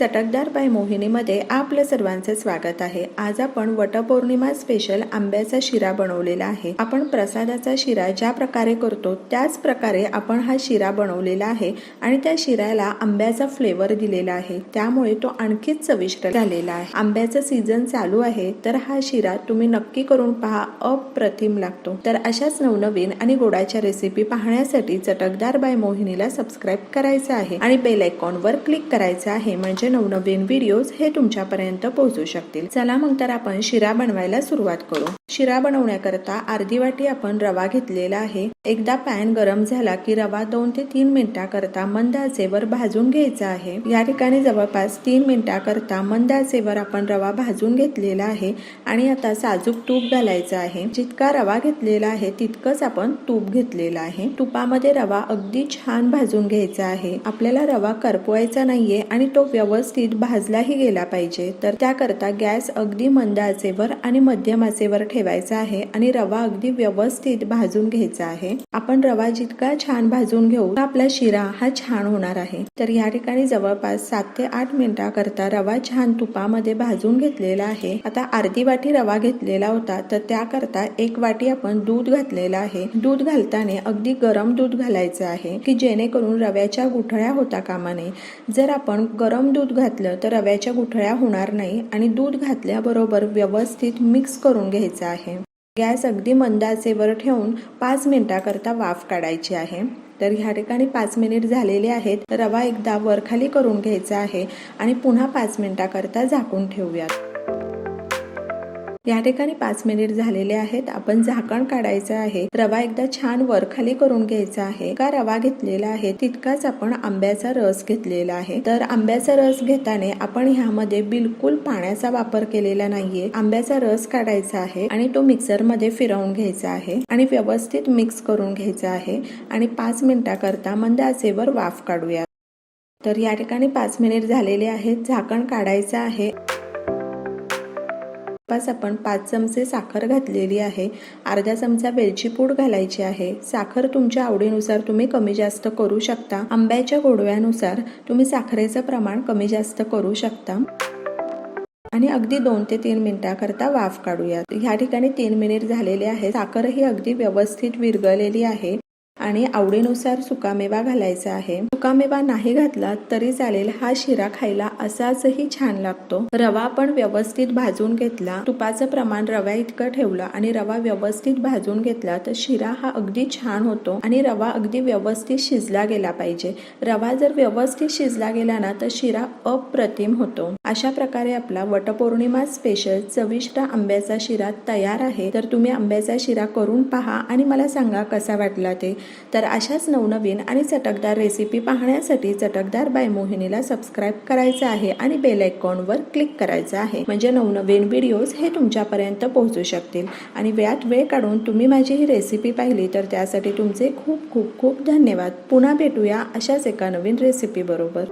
चटकदार बाय मोहिनीमध्ये आपलं सर्वांचं स्वागत आहे. आज आपण वटपौर्णिमा स्पेशल आंब्याचा शिरा बनवलेला आहे. आपण प्रसादाचा शिरा ज्या प्रकारे करतो त्याच प्रकारे आपण हा शिरा बनवलेला आहे आणि त्या शिऱ्याला आंब्याचा फ्लेवर दिलेला आहे. त्यामुळे तो आणखीच चविष्ट झालेला आहे. आंब्याचं सीझन चालू आहे तर हा शिरा तुम्ही नक्की करून पहा. अप्रतिम लागतो. तर अशाच नवनवीन आणि गोडाच्या रेसिपी पाहण्यासाठी चटकदार बाय मोहिनीला सबस्क्राईब करायचं आहे आणि बेल आयकॉनवर क्लिक करायचं आहे. म्हणजे नवनवीन व्हिडिओज हे तुमच्यापर्यंत पोहोचू शकतील. चला मग तर आपण शिरा बनवायला सुरुवात करू. शिरा बनवण्याकरता अर्धी वाटी आपण रवा घेतलेला आहे. एकदा पॅन गरम झाला की रवा दोन ते तीन मिनिटाकरता मंद आचेवर भाजून घ्यायचा आहे. या ठिकाणी जवळपास तीन मिनिटाकरता मंद आचेवर आपण रवा भाजून घेतलेला आहे आणि आता साजूक तूप घालायचं आहे. जितका रवा घेतलेला आहे तितकंच आपण तूप घेतलेलं आहे. तुपामध्ये रवा अगदी छान भाजून घ्यायचा आहे. आपल्याला रवा करपवायचा नाहीये आणि तो व्यवस्थित भाजलाही गेला पाहिजे. तर त्याकरता गॅस अगदी मंद आचेवर आणि मध्यम आचेवर ठेवायचा आहे आणि रवा अगदी व्यवस्थित भाजून घ्यायचा आहे. आपण रवा जितका छान भाजून घेऊ आपला शिरा हा छान होणार आहे. तर या ठिकाणी जवळपास सात ते आठ मिनिटाकरता रवा छान तुपामध्ये भाजून घेतलेला आहे. आता अर्धी वाटी रवा घेतलेला होता तर त्याकरता एक वाटी आपण दूध घातलेलं आहे. दूध घालताना अगदी गरम दूध घालायचं आहे की जेणेकरून रव्याच्या गुठळ्या होता कामा नये. जर आपण गरम दूध घातलं तर रव्याच्या गुठळ्या होणार नाही आणि दूध घातल्याबरोबर व्यवस्थित मिक्स करून घ्यायचं आहे. गॅस अगदी मंद आचेवर ठेवून पाच मिनिटाकरता वाफ काढायची आहे. तर ह्या ठिकाणी पाच मिनिट झालेले आहेत. रवा एकदा वरखाली करून घ्यायचा आहे आणि पुन्हा पाच मिनिटाकरता झाकून ठेवूयात. या ठिकाणी पाच मिनिट झालेले आहेत. आपण झाकण काढायचं आहे. रवा एकदा छान वरखाली करून घ्यायचा आहे. का रवा घेतलेला आहे. तितकाच आपण आंब्याचा रस घेतलेला आहे. तर आंब्याचा रस घेताना आपण ह्यामध्ये बिलकुल पाण्याचा वापर केलेला नाहीये. आंब्याचा रस काढायचा आहे आणि तो मिक्सरमध्ये फिरवून घ्यायचा आहे आणि व्यवस्थित मिक्स करून घ्यायचा आहे आणि पाच मिनिटाकरता मंद आचेवर वाफ काढूया. तर या ठिकाणी पाच मिनिट झालेले आहेत. झाकण काढायचं आहे. पास आपण पाच चमचे साखर घातलेली आहे. अर्धा चमचा वेलची पूड घालायची आहे. साखर तुमच्या आवडीनुसार तुम्ही कमी जास्त करू शकता. आंब्याच्या गोडव्यानुसार तुम्ही साखरेचं प्रमाण कमी जास्त करू शकता. आणि अगदी दोन ते तीन मिनिटाकरता वाफ काढूयात. ह्या ठिकाणी तीन मिनिट झालेले आहे साखर ही अगदी व्यवस्थित विरघळलेली आहे. आणि आवडीनुसार सुकामेवा घालायचा आहे. सुकामेवा नाही घातला तरी चालेल हा शिरा खायला असाचही छान लागतो. रवा पण व्यवस्थित भाजून घेतला. तुपाचं प्रमाण रव्या इतकं ठेवलं आणि रवा व्यवस्थित भाजून घेतला तर शिरा हा अगदी छान होतो आणि रवा अगदी व्यवस्थित शिजला गेला पाहिजे. रवा जर व्यवस्थित शिजला गेला ना तर शिरा अप्रतिम होतो. अशा प्रकारे आपला वटपौर्णिमा स्पेशल चविष्ट आंब्याचा शिरा तयार आहे. तर तुम्ही आंब्याचा शिरा करून पहा आणि मला सांगा कसा वाटला ते. तर अशाच नवनवीन आणि चटकदार रेसिपी पाहण्यासाठी चटकदार बाय मोहिनीला सबस्क्राईब करायचं आहे आणि बेल आयकॉनवर क्लिक करायचं आहे. म्हणजे नवनवीन व्हिडिओज हे तुमच्यापर्यंत पोहोचू शकतील. आणि वेळात वेळ काढून तुम्ही माझी ही रेसिपी पाहिली तर त्यासाठी तुमचे खूप खूप खूप धन्यवाद. पुन्हा भेटूया अशाच एका नवीन रेसिपी बरोबर.